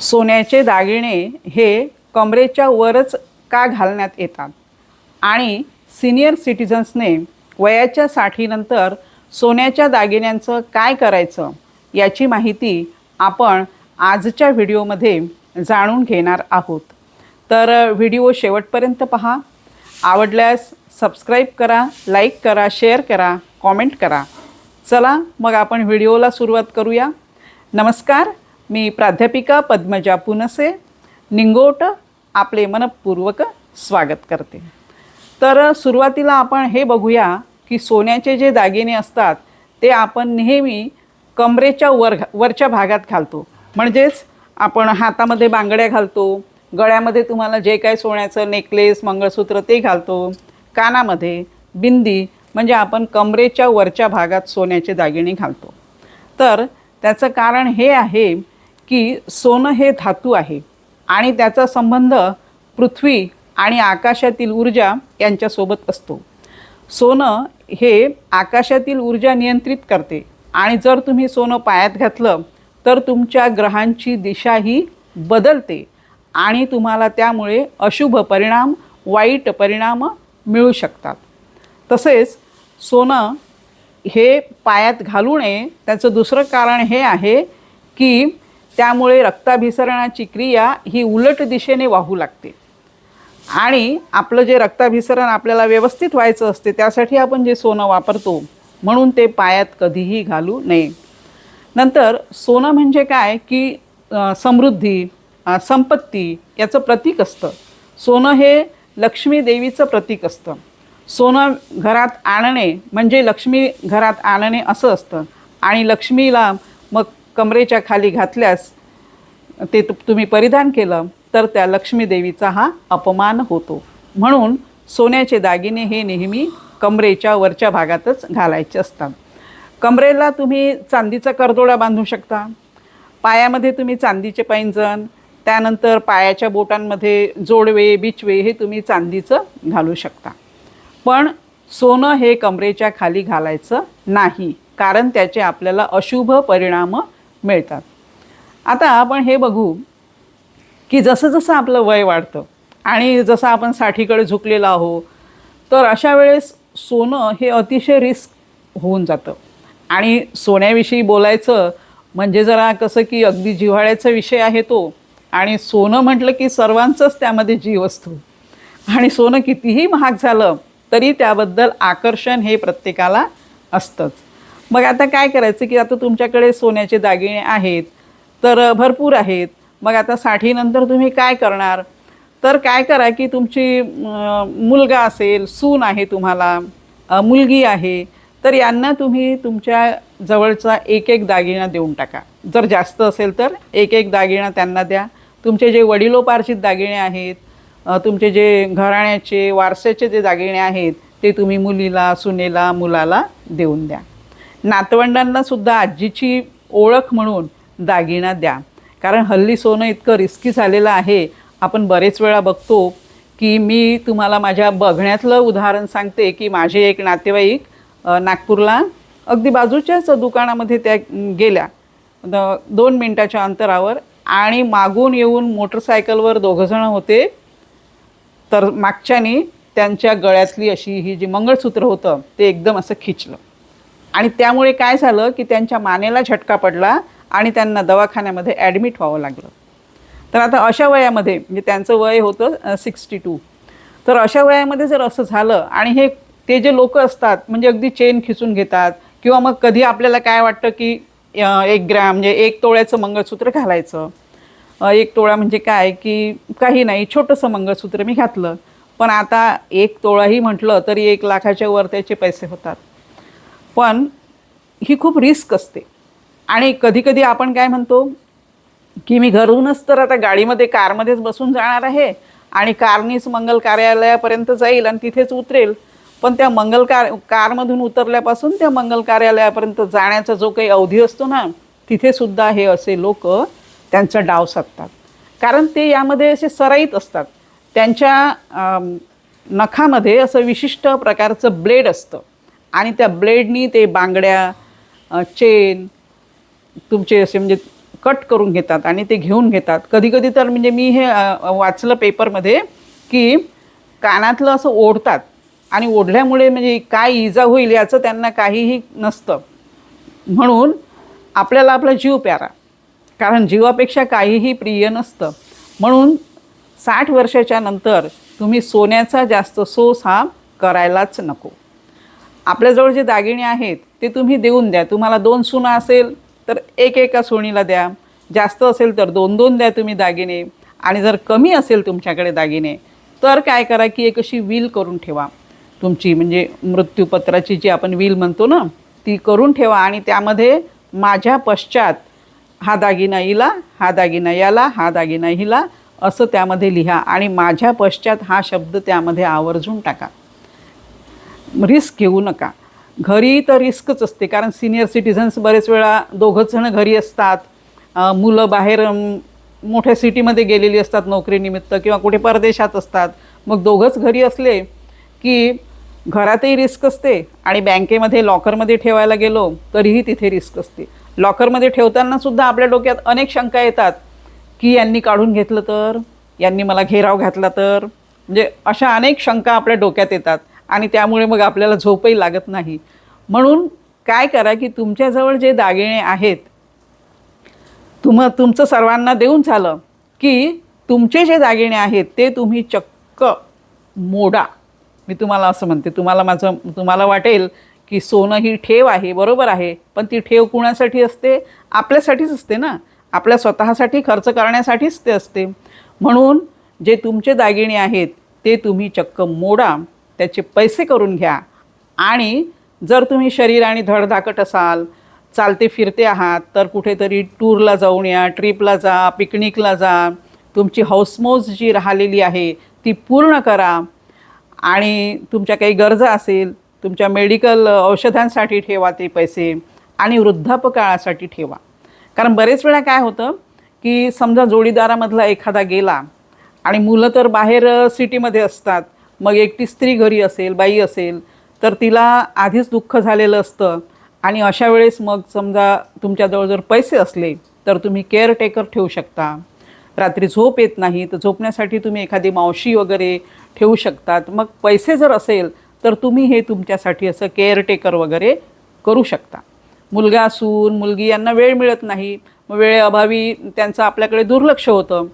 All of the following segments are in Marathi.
सोन्याचे दागिने हे कमरेच्या वरच का घालण्यात येतात? आणि सिनियर सिटिझन्सने वयाच्या साठीनंतर सोन्याच्या दागिन्यांचं काय करायचं? याची माहिती आपण आजच्या व्हिडिओमध्ये जाणून घेणार आहोत. तर व्हिडिओ शेवटपर्यंत पहा. आवडल्यास सबस्क्राईब करा लाईक करा शेअर करा कॉमेंट करा. चला मग आपण व्हिडिओला सुरुवात करूया. नमस्कार. मी प्राध्यापिका पद्मजा पुनसे निंगोट आपले मनपूर्वक स्वागत करते. तर सुरुवातीला आपण हे बघूया की सोन्याचे जे दागिने असतात ते आपण नेहमी कमरेच्या वर वरच्या भागात घालतो. म्हणजेच आपण हातामध्ये बांगड्या घालतो गळ्यामध्ये तुम्हाला जे काय सोन्याचं नेकलेस मंगळसूत्र ते घालतो कानामध्ये बिंदी म्हणजे आपण कमरेच्या वरच्या भागात सोन्याचे दागिने घालतो. तर त्याचं कारण हे आहे की सोनं हे धातू आहे आणि त्याचा संबंध पृथ्वी आणि आकाशातील ऊर्जा यांच्यासोबत असतो. सोनं हे आकाशातील ऊर्जा नियंत्रित करते आणि जर तुम्ही सोनं पायात घातलं तर तुमच्या ग्रहांची दिशाही बदलते आणि तुम्हाला त्यामुळे अशुभ परिणाम वाईट परिणाम मिळू शकतात. तसेच सोनं हे पायात घालू नये त्याचं दुसरं कारण हे आहे की त्यामुळे रक्ताभिसरणाची क्रिया ही उलट दिशेने वाहू लागते. आणि आपलं जे रक्ताभिसरण आपल्याला व्यवस्थित व्हायचं असते त्यासाठी आपण जे सोनं वापरतो म्हणून ते पायात कधीही घालू नये. नंतर सोनं म्हणजे काय? की समृद्धी संपत्ती याचं प्रतीक असतं. सोनं हे लक्ष्मी देवीचं प्रतीक असतं. सोनं घरात आणणे म्हणजे लक्ष्मी घरात आणणे असं असतं. आणि लक्ष्मीला मग कमरेच्या खाली घातल्यास ते तु- तुम्ही परिधान केलं तर त्या लक्ष्मीदेवीचा हा अपमान होतो. म्हणून सोन्याचे दागिने हे नेहमी कमरेच्या वरच्या भागातच घालायचे असतात. कमरेला तुम्ही चांदीचा करदोडा बांधू शकता. पायामध्ये तुम्ही चांदीचे पैंजण त्यानंतर पायाच्या बोटांमध्ये जोडवे बिचवे हे तुम्ही चांदीचं घालू शकता. पण सोनं हे कमरेच्या खाली घालायचं नाही कारण त्याचे आपल्याला अशुभ परिणाम मिळतात. आता आपण हे बघू की जसं जसं आपलं वय वाढतं आणि जसं आपण साठीकडे झुकलेलो आहो तर अशा वेळेस सोनं हे अतिशय रिस्क होऊन जातं. आणि सोन्याविषयी बोलायचं म्हणजे जरा कसं की अगदी जिव्हाळ्याचा विषय आहे तो आणि सोनं म्हटलं की सर्वांचंच त्यामध्ये जीव असतो आणि सोनं कितीही महाग झालं तरी त्याबद्दल आकर्षण हे प्रत्येकाला असतंच. मग आता काय करायचं की आता तुमच्याकडे सोन्याचे दागिने आहेत तर भरपूर आहेत. मग आता साठीनंतर तुम्ही काय करणार? तर काय करा की तुमची मुलगा असेल सून आहे तुम्हाला मुलगी आहे तर यांना तुम्ही तुमच्या जवळचा एक एक दागिना देऊन टाका. जर जास्त असेल तर एक एक दागिना त्यांना द्या. तुमचे जे वडिलोपार्जित दागिने आहेत तुमचे जे घराण्याचे वारसाचे जे दागिने आहेत ते तुम्ही मुलीला सुनेला मुलाला देऊन द्या. नातवंडांना सुद्धा आजीची ओळख म्हणून दागिना द्या. कारण हल्ली सोनं इतकं रिस्की झालेलं आहे. आपण बरेच वेळा बघतो की मी तुम्हाला माझ्या बघण्यातलं उदाहरण सांगते की माझे एक नातेवाईक नागपूरला अगदी बाजूच्याच दुकानामध्ये त्या गेल्या. द- दोन मिनटाच्या अंतरावर आणि मागून येऊन मोटरसायकलवर दोघंजणं होते. तर मागच्यानी त्यांच्या गळ्यातली अशी ही जी मंगळसूत्र होतं ते एकदम असं खिचलं. आणि त्यामुळे काय झालं की त्यांच्या मानेला झटका पडला आणि त्यांना दवाखान्यामध्ये ॲडमिट व्हावं लागलं. तर आता अशा वयामध्ये म्हणजे त्यांचं वय होतं सिक्स्टी टू तर अशा वयामध्ये जर असं झालं आणि हे ते जे लोक असतात म्हणजे अगदी चेन खिचून घेतात किंवा मग कधी आपल्याला काय वाटतं की एक ग्रॅम म्हणजे एक तोळ्याचं मंगळसूत्र घालायचं. एक तोळा म्हणजे काय की काही नाही छोटंसं मंगळसूत्र मी घातलं. पण आता एक तोळाही म्हटलं तरी एक लाखाच्या वर त्याचे पैसे होतात. पण ही खूप रिस्क असते. आणि कधीकधी आपण काय म्हणतो की मी घरूनच तर आता गाडीमध्ये कारमध्येच बसून जाणार आहे आणि कारनीच मंगल कार्यालयापर्यंत जाईल आणि तिथेच उतरेल. पण त्या मंगल कार कारमधून उतरल्यापासून त्या मंगल कार्यालयापर्यंत जाण्याचा जो काही अवधी असतो ना तिथेसुद्धा हे असे लोक त्यांचा डाव साधतात. कारण ते यामध्ये असे सराईत असतात. त्यांच्या नखामध्ये असं विशिष्ट प्रकारचं ब्लेड असतं. आणि त्या ब्लेडनी ते बांगड्या चेन तुमचे असे म्हणजे कट करून घेतात आणि ते घेऊन घेतात. कधी कधी तर म्हणजे मी हे वाचलं पेपरमध्ये की कानातलं असं ओढतात आणि ओढल्यामुळे म्हणजे काय इजा होईल याचं त्यांना काहीही नसतं. म्हणून आपल्याला आपला जीव प्यारा. कारण जीवापेक्षा काहीही प्रिय नसतं. म्हणून साठ वर्षाच्या नंतर तुम्ही सोन्याचा जास्त सोस हा करायलाच नको. आपल्याजवळ जे दागिने आहेत ते तुम्ही देऊन द्या. तुम्हाला दोन सुना असेल तर एक एका सोनीला द्या. जास्त असेल तर दोन दोन द्या तुम्ही दागिने. आणि जर कमी असेल तुमच्याकडे दागिने तर काय करा की एक अशी विल करून ठेवा. तुमची म्हणजे मृत्यूपत्राची जी आपण विल म्हणतो ना ती करून ठेवा आणि त्यामध्ये माझ्या पश्चात हा दागिना हिला हा दागिना याला हा दागिना हिला असं त्यामध्ये लिहा आणि माझ्या पश्चात हा शब्द त्यामध्ये आवर्जून टाका. रिस्क घेऊ नका. घरी तर रिस्कच असते कारण सिनियर सिटीझन्स बरेच वेळा दोघंच घरी असतात. मुलं बाहेर मोठ्या सिटीमध्ये गेलेली असतात नोकरीनिमित्त किंवा कुठे परदेशात असतात. मग दोघंच घरी असले की घरातही रिस्क असते आणि बँकेमध्ये लॉकरमध्ये ठेवायला गेलो तरीही तिथे रिस्क असते. लॉकरमध्ये ठेवताना सुद्धा आपल्या डोक्यात अनेक शंका येतात. की यांनी काढून घेतलं तर? यांनी मला घेराव घातला तर? म्हणजे अशा अनेक शंका आपल्या डोक्यात येतात. आणि त्यामुळे मग आपल्याला झोपही लागत नाही. म्हणून काय करा की तुमच्याजवळ जे दागिने आहेत तुम तुमचं सर्वांना देऊन झालं की तुमचे जे दागिने आहेत ते तुम्ही चक्क मोडा. मी तुम्हाला असं म्हणते तुम्हाला माझं तुम्हाला वाटेल की सोनं ही ठेव आहे बरोबर आहे पण ती ठेव कुणासाठी असते? आपल्यासाठीच असते ना. आपल्या स्वतःसाठी खर्च करण्यासाठीच ते असते. म्हणून जे तुमचे दागिने आहेत ते तुम्ही चक्क मोडा. त्याचे पैसे करून घ्या. आणि जर तुम्ही शरीर आणि धडधाकट असाल चालते फिरते आहात तर कुठेतरी टूरला जाऊन या ट्रिपला जा पिकनिकला जा. तुमची हाऊसमोज जी राहिलेली आहे ती पूर्ण करा. आणि तुमच्या काही गरजा असेल तुमच्या मेडिकल औषधांसाठी ठेवा ते पैसे आणि वृद्धापकाळासाठी ठेवा. कारण बरेच वेळा काय होतं की समजा जोडीदारामधला एखादा गेला आणि मुलं तर बाहेर सिटीमध्ये असतात मग एकटी स्त्री घरी असेल बाई असेल तर तिला आधीच दुःख झालेलं असतं. आणि अशा वेळेस मग समजा तुमच्याजवळ जर पैसे असले तर तुम्ही केअरटेकर ठेवू शकता. रात्री झोप येत नाही तर झोपण्यासाठी तुम्ही एखादी मावशी वगैरे ठेवू शकतात. मग पैसे जर असेल तर तुम्ही हे तुमच्यासाठी असं केअरटेकर वगैरे करू शकता. मुलगा असून मुलगी यांना वेळ मिळत नाही मग वेळेअभावी त्यांचं आपल्याकडे दुर्लक्ष होतं.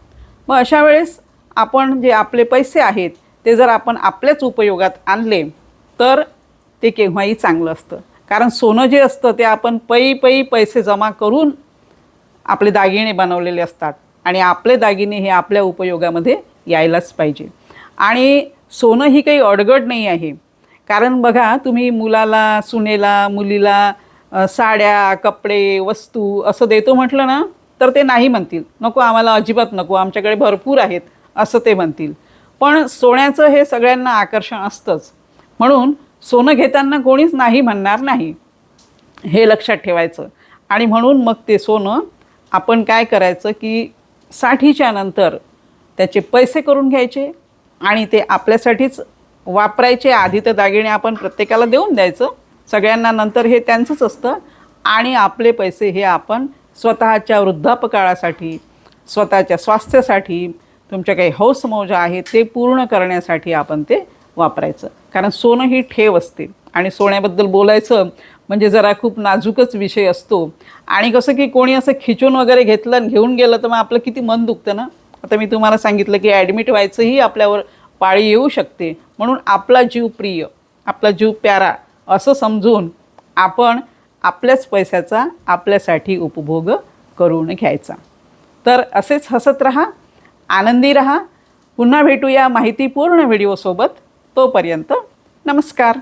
मग अशा वेळेस आपण जे आपले पैसे आहेत ते जर आपण आपल्याच उपयोगात आणले तर ते केव्हाही चांगलं असतं. कारण सोनं जे असतं ते आपण पै पै पैसे जमा करून आपले दागिने बनवलेले असतात. आणि आपले दागिने हे आपल्या उपयोगामध्ये यायलाच पाहिजे. आणि सोनं ही काही अडगड नाही आहे. कारण बघा तुम्ही मुलाला सुनेला मुलीला साड्या कपडे वस्तू असं देतो म्हटलं ना तर ते नाही म्हणतील. नको आम्हाला अजिबात नको आमच्याकडे भरपूर आहेत असं ते म्हणतील. पण सोन्याचं हे सगळ्यांना आकर्षण असतंच. म्हणून सोनं घेताना कोणीच नाही म्हणणार नाही. हे लक्षात ठेवायचं. आणि म्हणून मग ते सोनं आपण काय करायचं की साठीच्या नंतर त्याचे पैसे करून घ्यायचे आणि ते आपल्यासाठीच वापरायचे. आधी तर दागिने आपण प्रत्येकाला देऊन द्यायचं. सगळ्यांना नंतर हे त्यांचंच असतं. आणि आपले पैसे हे आपण स्वतःच्या वृद्धापकाळासाठी स्वतःच्या स्वास्थ्यासाठी तुमच्या काही हौस मौजा आहेत ते पूर्ण करण्यासाठी आपण ते वापरायचं. कारण सोनं ही ठेव असते. आणि सोन्याबद्दल बोलायचं म्हणजे जरा खूप नाजूकच विषय असतो. आणि कसं की कोणी असं खिचून वगैरे घेतलं आणि घेऊन गेलं तर मग आपलं किती मन दुखतं ना? आता मी तुम्हाला सांगितलं की ॲडमिट व्हायचंही आपल्यावर पाळी येऊ शकते. म्हणून आपला जीव प्रिय आपला जीव प्यारा असं समजून आपण आपल्याच पैशाचा आपल्यासाठी उपभोग करून घ्यायचा. तर असेच हसत राहा. आनंदी रहा. पुन्हा भेटूया माहितीपूर्ण व्हिडिओसोबत. तोपर्यंत नमस्कार.